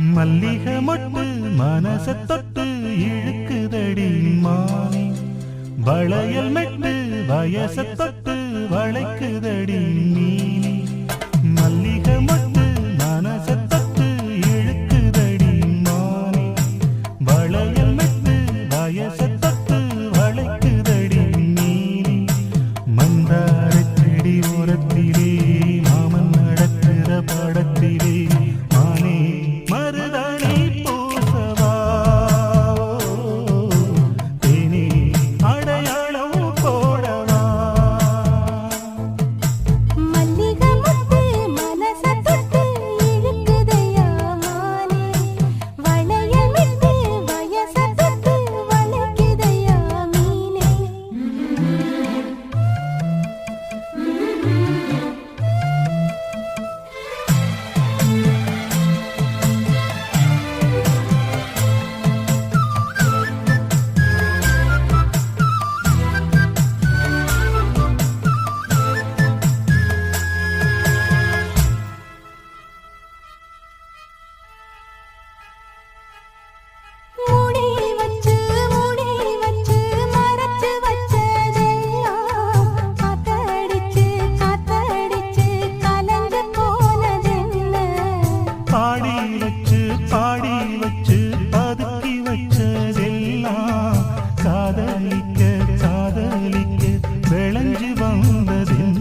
மல்லிக மொட்டு மனச தொட்டு இழுக்குதடி மானே. வளையல் மெட்டு வயச தொட்டு வளைக்குதடி விளைஞ்சு வந்ததின்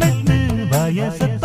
മനസ്സിൽ വയസ്സത്ത